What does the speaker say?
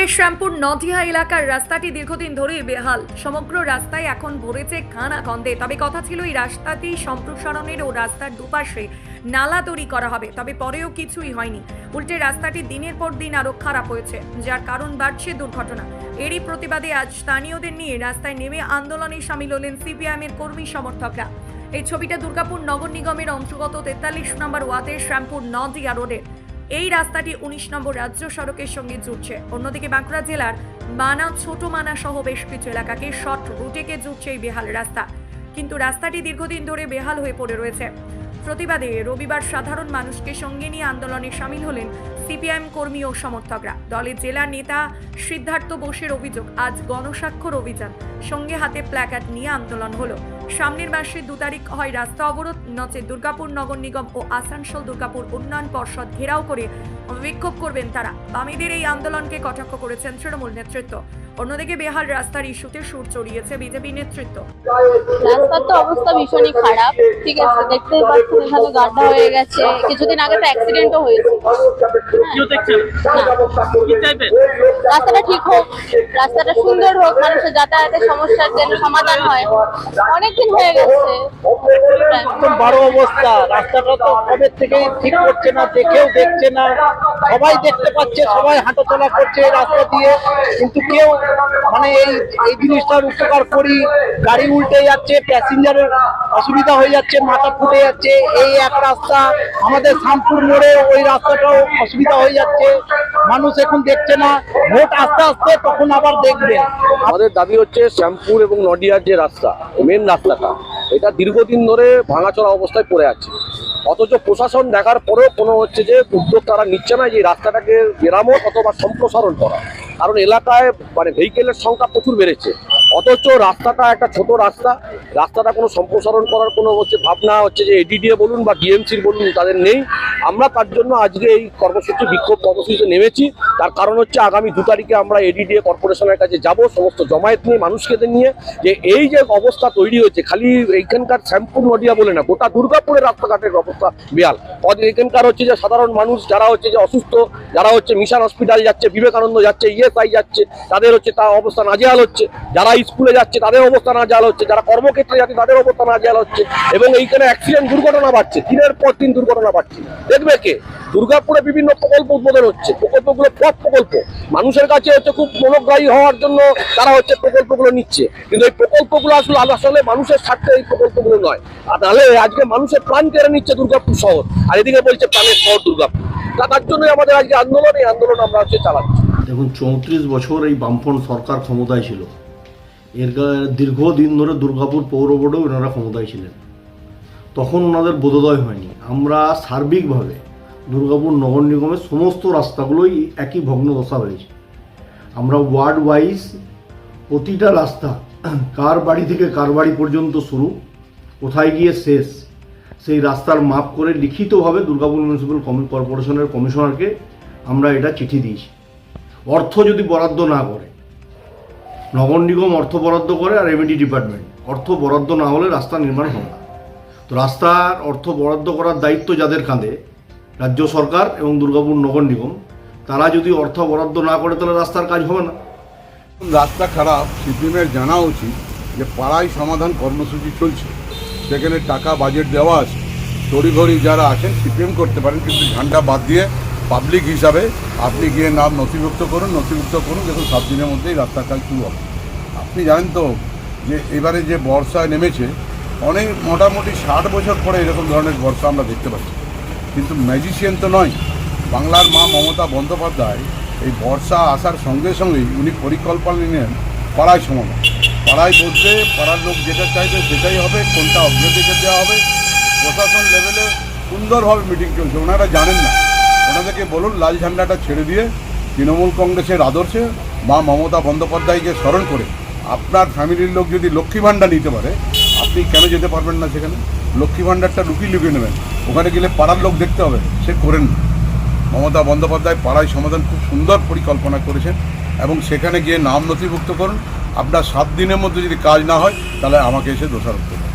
আলিপুরের শ্যামপুর এলাকার রাস্তাটি দীর্ঘদিন ধরেই বেহাল। সমগ্র রাস্তায় এখন ভরেছে খানা কন্দে তবে কথা ছিল, এই রাস্তাটি সম্প্রসারণের ও রাস্তার দুপাশে নালা তৈরি করা হবে, তবে পরেও কিছুই হয়নি। উল্টে রাস্তাটি দিনের পর দিন আরও খারাপ হয়েছে, যার কারণ বাড়ছে দুর্ঘটনা। এরই প্রতিবাদে আজ স্থানীয়দের নিয়ে রাস্তায় নেমে আন্দোলনে সামিল হলেন সিপিআইএম এর কর্মী সমর্থকরা। এই ছবিটা দুর্গাপুর নগর নিগমের অন্তর্গত তেতাল্লিশ নম্বর ওয়াতের শ্যামপুর নদিয়া রোডের এই রাস্তাটি উনিশ নম্বর রাজ্য সড়কের সঙ্গে জুটছে অন্যদিকে বাঁকুড়া জেলার মানা, ছোট মানা সহ বেশ কিছু এলাকাকে শর্ট রুটেকে জুটছে এই বেহাল রাস্তা। কিন্তু রাস্তাটি দীর্ঘদিন ধরে বেহাল হয়ে পড়ে রয়েছে। প্রতিবাদে রবিবার সাধারণ মানুষকে সঙ্গে নিয়ে আন্দোলনে সামিল হলেন সিপিআইএম কর্মী ও সমর্থকরা। দলের জেলা নেতা সিদ্ধার্থ বোসের অভিযোগ, আজ গণস্বাক্ষর অভিযান। সঙ্গে হাতে প্ল্যাকার্ড নিয়ে আন্দোলন হলো। সামনের মাসের দু তারিখ হয় রাস্তা অবরোধ, নচে দুর্গাপুর নগর নিগম ও আসানসোল দুর্গাপুর উন্নয়ন পর্ষদ ঘেরাও করে বিক্ষোভ করবেন তারা। বামীদের এই আন্দোলনকে কটাক্ষ করেছেন তৃণমূল নেতৃত্ব। অন্যদিকে বেহাল রাস্তার ইস্যুতে সুর চড়িয়েছে বিজেপি নেতৃত্ব। রাস্তার তো অবস্থা ভীষণই খারাপ, ঠিক আছে, দেখতেই পাচ্ছেন এখানে গাড্ডা হয়ে গেছে। কিছুদিন আগে তো অ্যাক্সিডেন্টও হয়েছে। কেউ রাস্তাটা ঠিক হোক রাস্তাটা সুন্দর হোক মানুষের যাতায়াতের সমস্যার যেন সমাধান হয়। অনেকদিন হয়ে গেছে। একদম অবস্থা। রাস্তাটা তো কবে থেকে ঠিক করছে না দেখেও দেখছে না। সবাই দেখতে পাচ্ছে সবাই হাঁটাচলা করছে রাস্তা দিয়ে। কিন্তু কেউ মানে এই এই জিনিসটার উপকার করি গাড়ি উল্টে যাচ্ছে প্যাসেঞ্জারের অসুবিধা হয়ে যাচ্ছে মাথা ফুটে যাচ্ছে। এই এক রাস্তা আমাদের শামপুর মোড়ে ওই রাস্তাটাও অসুবিধা হয়ে যাচ্ছে। মানুষ এখন দেখছে না। ভোট আস্তে আস্তে তখন আবার দেখবে। আমাদের দাবি হচ্ছে শ্যামপুর এবং নডিয়ার যে রাস্তা মেন রাস্তাটা, এটা দীর্ঘদিন ধরে ভাঙাচোরা অবস্থায় পড়ে আছে। অথচ প্রশাসন দেখার পরেও কোনো হচ্ছে যে উদ্যোগ তারা নিচ্ছে না, যে রাস্তাটাকে মেরামত অথবা সম্প্রসারণ করা। কারণ এলাকায় মানে ভেহিকেলের সংখ্যা প্রচুর বেড়েছে। অথচ রাস্তাটা একটা ছোট রাস্তা। রাস্তাটা কোনো সম্প্রসারণ করার কোনো হচ্ছে ভাবনা হচ্ছে যে এডিডিএ বলুন বা ডিএমসির বলুন, তাদের নেই। আমরা তার জন্য আজকে এই কর্মসূচি, বিক্ষোভ কর্মসূচিতে নেমেছি। তার কারণ হচ্ছে আগামী দু তারিখে আমরা এডিডিএ কর্পোরেশনের কাছে যাব, সমস্ত জমায়েত নিয়ে, মানুষকে নিয়ে। যে এই যে অবস্থা তৈরি হয়েছে, খালি এইখানকার শ্যামপুর, নদিয়া বলে না, গোটা দুর্গাপুরের রাস্তাঘাটের অবস্থা বেয়াল এখানকার হচ্ছে যে সাধারণ মানুষ, যারা হচ্ছে যে অসুস্থ, যারা হচ্ছে মিশন হসপিটাল যাচ্ছে, বিবেকানন্দ যাচ্ছে ইএসআই যাচ্ছে, তাদের হচ্ছে তার অবস্থা নাজেহাল হচ্ছে। যারা স্কুলে যাচ্ছে, তাদের অবস্থা নাজেহাল হচ্ছে। যারা কর্মক্ষেত্রে যাচ্ছে, তাদের অবস্থা নাজেহাল হচ্ছে। এবং এইখানে অ্যাক্সিডেন্ট দুর্ঘটনা বাড়ছে। দিনের পর দিন দুর্ঘটনা বাড়ছে। দেখবে কে? দুর্গাপুরে বিভিন্ন প্রকল্প উদ্বোধন হচ্ছে। প্রকল্পগুলো ফ্লপ প্রকল্প। মানুষের কাছে হচ্ছে খুব মনোগ্রাহী হওয়ার জন্য তারা হচ্ছে প্রকল্পগুলো নিচ্ছে। কিন্তু এই প্রকল্পগুলো আসলে আসলে মানুষের স্বার্থে এই প্রকল্পগুলো নয়। আর নাহলে আজকে মানুষের প্রাণ কেড়ে নিচ্ছে দুর্গাপুর শহর। আর এদিকে বলছে প্রাণের শহর দুর্গাপুর। তার জন্যই আমাদের আজকে আন্দোলন, এই আন্দোলন আমরা হচ্ছে চালাচ্ছি। দেখুন, চৌত্রিশ বছর এই বামফ্রন্ট সরকার ক্ষমতায় ছিল। এর দীর্ঘদিন ধরে দুর্গাপুর পৌর বোর্ডেও ওনারা ক্ষমতায় ছিলেন। তখন ওনাদের বোধোদয় হয়নি। আমরা সার্বিকভাবে দুর্গাপুর নগর নিগমের সমস্ত রাস্তাগুলোই একই ভগ্ন দশা হয়েছে আমরা ওয়ার্ড ওয়াইজ প্রতিটা রাস্তা কার বাড়ি থেকে কার বাড়ি পর্যন্ত শুরু, কোথায় গিয়ে শেষ, সেই রাস্তার মাপ করে লিখিতভাবে দুর্গাপুর মিউনিসিপ্যাল কর্পোরেশনের কমিশনারকে আমরা এটা চিঠি দিয়েছি। অর্থ যদি বরাদ্দ না করে, নগর নিগম অর্থ বরাদ্দ করে আর এমএডি ডিপার্টমেন্ট অর্থ বরাদ্দ না হলে রাস্তা নির্মাণ হবে না। তো রাস্তার অর্থ বরাদ্দ করার দায়িত্ব যাদের কাঁধে, রাজ্য সরকার এবং দুর্গাপুর নগর নিগম, তারা যদি অর্থ বরাদ্দ না করে তাহলে রাস্তার কাজ হবে না। রাস্তা খারাপ, সিপিএমের জানা উচিত যে পাড়ায় সমাধান কর্মসূচি চলছে। সেখানে টাকা বাজেট দেওয়া আছে। তড়িঘড়ি যারা আছেন, সিপিএম করতে পারেন, কিন্তু ঝান্ডা বাদ দিয়ে পাবলিক হিসাবে আপনি গিয়ে নাম নথিভুক্ত করুন নথিভুক্ত করুন, দেখুন সাত দিনের মধ্যেই রাস্তার কাজ শুরু হবে। আপনি জানেন তো যে এবারে যে বর্ষায় নেমেছে অনেক মোটামুটি ষাট বছর পরে এরকম ধরনের বর্ষা আমরা দেখতে পাচ্ছি। কিন্তু ম্যাজিশিয়ান তো নয়। বাংলার মা মমতা বন্দ্যোপাধ্যায় এই বর্ষা আসার সঙ্গে সঙ্গেই উনি পরিকল্পনা নিলেন পাড়ায় সমাধান পাড়ায় বলতে পাড়ার লোক যেটা চাইবে সেটাই হবে, কোনটা অগ্রাধিকার দেওয়া হবে, প্রশাসন লেভেলে সুন্দরভাবে মিটিং চলছে, ওনারা জানেন না। ওনাদেরকে বলুন, লাল ঝান্ডাটা ছেড়ে দিয়ে তৃণমূল কংগ্রেসের আদর্শে মা মমতা বন্দ্যোপাধ্যায়কে স্মরণ করে আপনার ফ্যামিলির লোক যদি লক্ষ্মী ভাণ্ডার নিতে পারে আপনি কেন যেতে পারবেন না সেখানে? লক্ষ্মী ভাণ্ডারটা লুকিয়ে লুকিয়ে নেবেন। ওখানে গেলে পাড়ার লোক দেখতে হবে, সে করেন মমতা বন্দ্যোপাধ্যায় পাড়ায় সমাধান খুব সুন্দর পরিকল্পনা করেছেন এবং সেখানে গিয়ে নাম নথিভুক্ত করুন। আপনার সাত দিনের মধ্যে যদি কাজ না হয়, তাহলে আমাকে এসে দোষারোপ করুন।